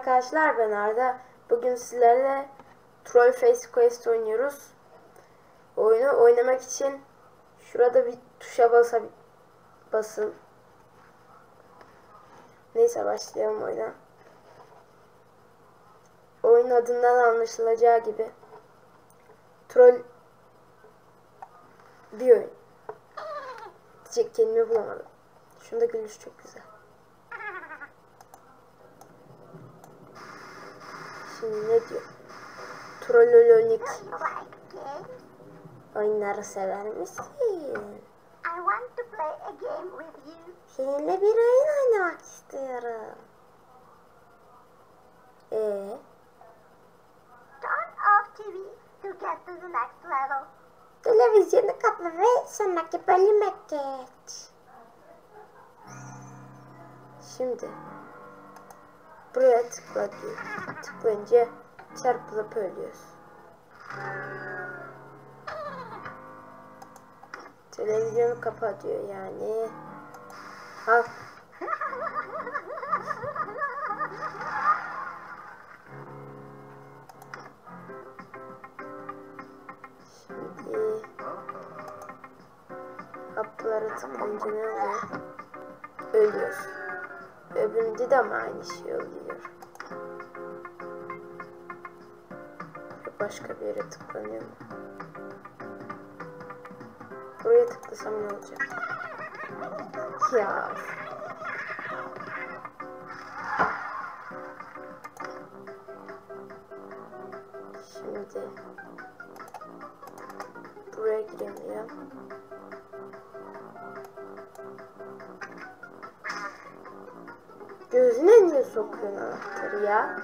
arkadaşlar ben Arda. Bugün sizlerle Troll Face Quest oynuyoruz. Oyunu oynamak için şurada bir tuşa basa basın. Neyse başlayalım oyuna. Oyun adından anlaşılacağı gibi Troll bir oyun. Diyecek kelime bulamadım. Şunda gülüş çok güzel. Şimdi ne diyor? Games? oyunları sever misin? I want to play a game with you. Seninle bir oyun oynamak istiyorum. Ee, Turn off TV to get to the next level. televizyonu kapa ve sonraki bölüme geç. Şimdi buraya tıkla diyor. Tıklayınca çarpılıp ölüyoruz. Televizyonu kapa diyor yani. Al. Başka bir yere tıklanıyor mu? Buraya tıklasam ne olacak? Ya. Şimdi buraya giremiyorum. Gözüne niye sokuyorsun anahtarı ya?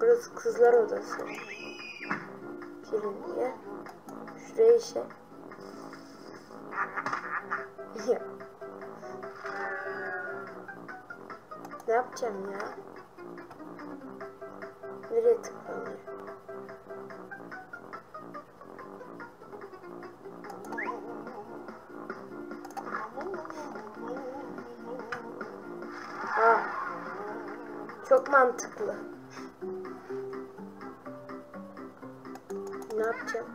Burası kızlar odası. Pirinliye. Şuraya işe. Ne yapacağım ya? Nereye tıklanıyor? Aa, çok mantıklı. Yapacağım?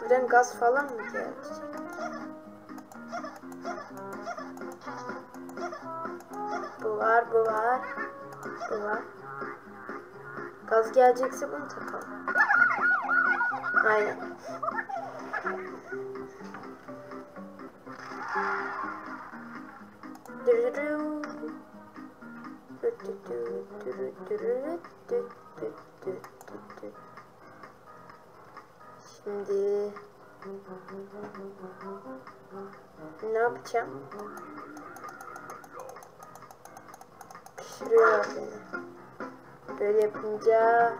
Buradan gaz falan mı gelecek? Bu var, bu var. Bu var. Gaz gelecekse bunu takalım. Aynen. Şimdi ne yapacağım? Pişiriyorlar beni. Böyle yapınca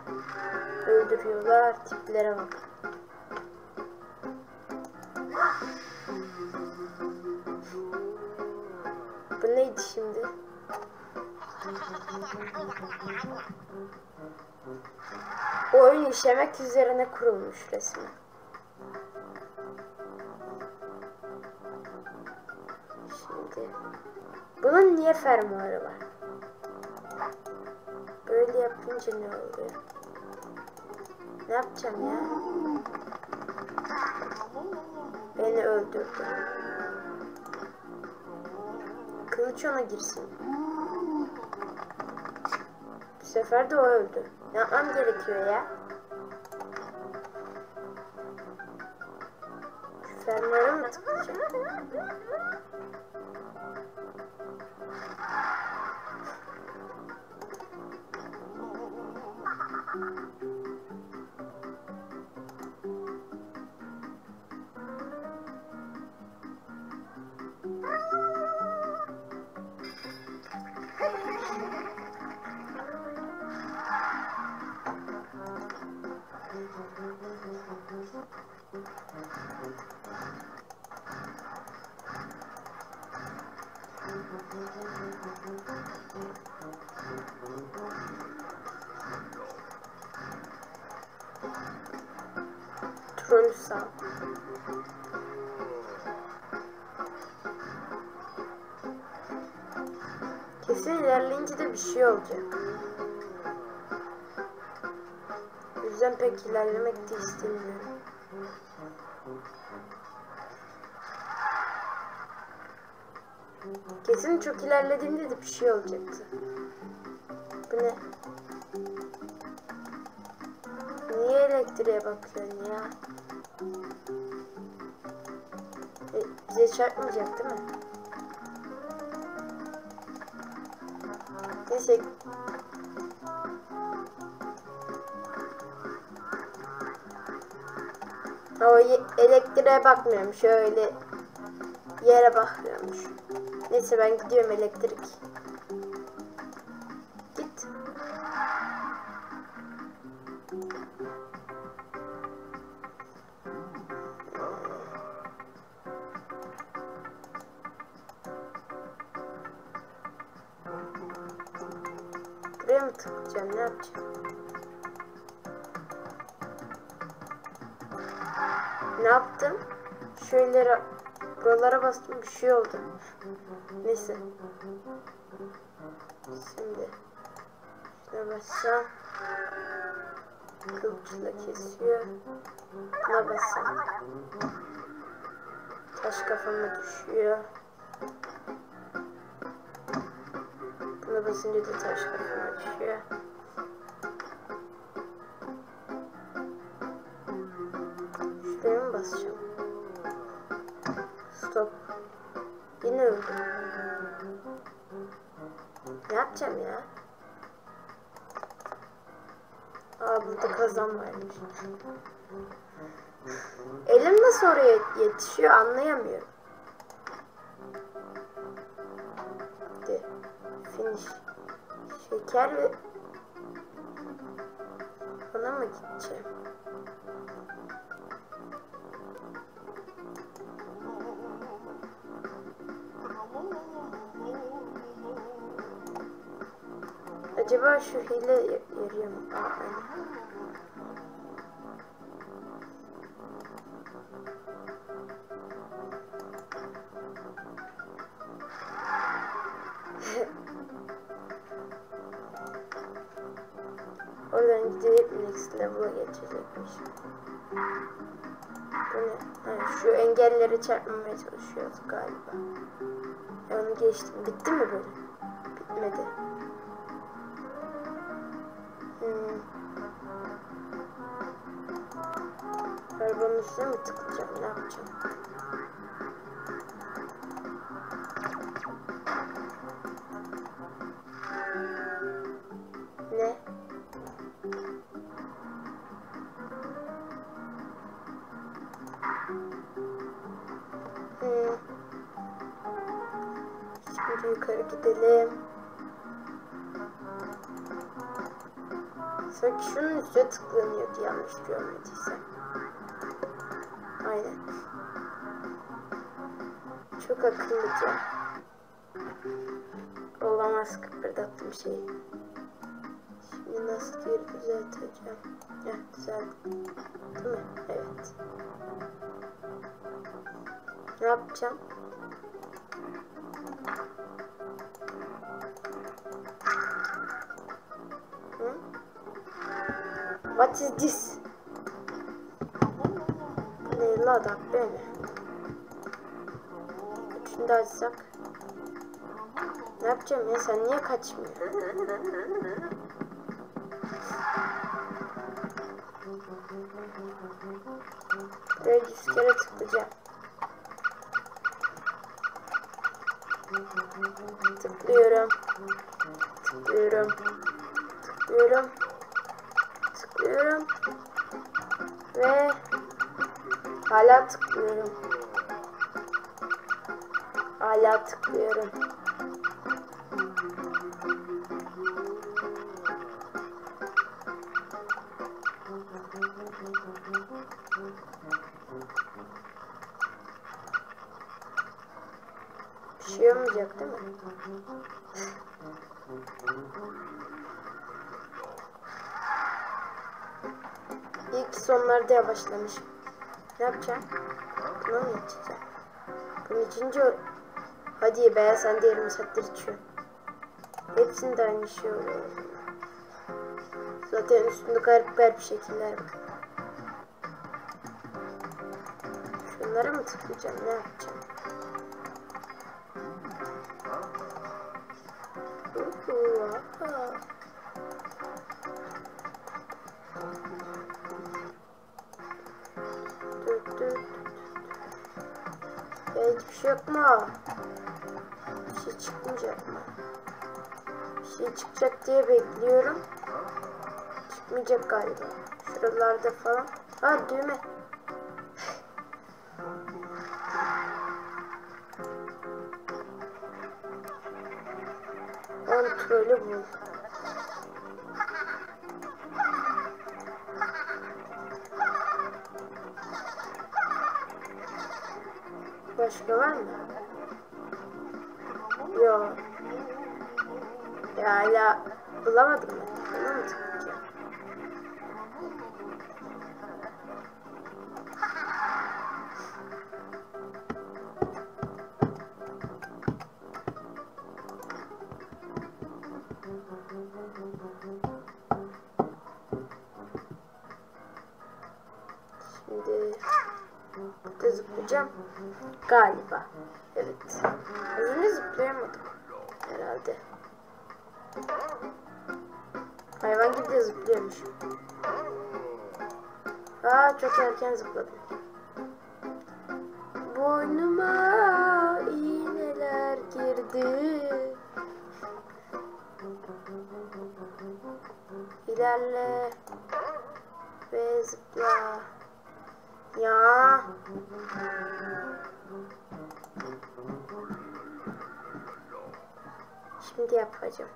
öldürüyorlar. Tiplere bak. İşlemek üzerine kurulmuş resmen. Şimdi bunun niye fermuarı var? Böyle yapınca ne oluyor? Ne yapacağım ya? Beni öldürdü. Kılıç ona girsin. Bu sefer de o öldü. Ne yapmam gerekiyor ya? Şu fermuara mı sağ. Kesin ilerleyince de bir şey olacak. O yüzden pek ilerlemek de istemiyorum. Kesin çok ilerlediğimde de bir şey olacaktı. Bu ne? Niye elektriğe bakıyorsun ya? Bize çarpmayacak değil mi? Neyse. O elektriğe bakmıyorum. Şöyle yere bakıyormuş. Neyse ben gidiyorum elektrik. Mı tıklayacağım? Ne yapacağım? Ne yaptım? Şöyle ra- buralara bastım bir şey oldu. Neyse. Şimdi şuna bassam kılıçla kesiyor. Buna bassam taş kafama düşüyor. Basınca da taş kafama düşüyor. Şuraya mı basacağım? Stop. Yine öldüm. Ne yapacağım ya? Aa burada kazan varmış. Elim nasıl oraya yetişiyor anlayamıyorum. Finish. Şeker ve bana mı gideceğim? Acaba şu hile yarıyor mu? Aa, şu engelleri çarpmamaya çalışıyoruz galiba. Onu geçtim. Bitti mi böyle? Bitmedi. Hmm. Arabanın üstüne mi tıklayacağım? Ne yapacağım? Ne? Şimdi yukarı gidelim. Sanki şunun üstüne tıklanıyordu yanlış görmediysem. Aynen. Çok akıllıca. Olamaz kıpırdattım şeyi. Şimdi nasıl geri düzelteceğim? Heh düzelttim. Değil mi? Evet. Ne yapacağım? What is this? Ne la da böyle. De açsak. Ne yapacağım ya sen niye kaçmıyorsun? Böyle yüz kere tıklayacağım. Tıklıyorum. Tıklıyorum. Tıklıyorum. Tıklıyorum. Ve hala tıklıyorum. Hala tıklıyorum. Bir şey olmayacak değil mi? Sonlarda yavaşlamışım. Ne yapacağım? Buna mı içeceğim? Bunun içince... Hadi be sen de yarım saattir içiyorsun. Hepsinde aynı şey oluyor. Zaten üstünde garip garip şekiller var. Şunlara mı tıklayacağım? Ne yapacağım? Ya hiçbir şey yok mu? Bir şey çıkmayacak mı? Bir şey çıkacak diye bekliyorum. Çıkmayacak galiba. Şuralarda falan. Ha düğme. Başka var mı? Yok. Ya hala bulamadım ben. Buna mı zıplayacağım. Galiba. Evet. Az zıplayamadım. Herhalde. Hayvan gibi de zıplıyormuş. Aa çok erken zıpladım. Boynuma iğneler girdi. İlerle ve zıpla. Ya. Şimdi yapacağım.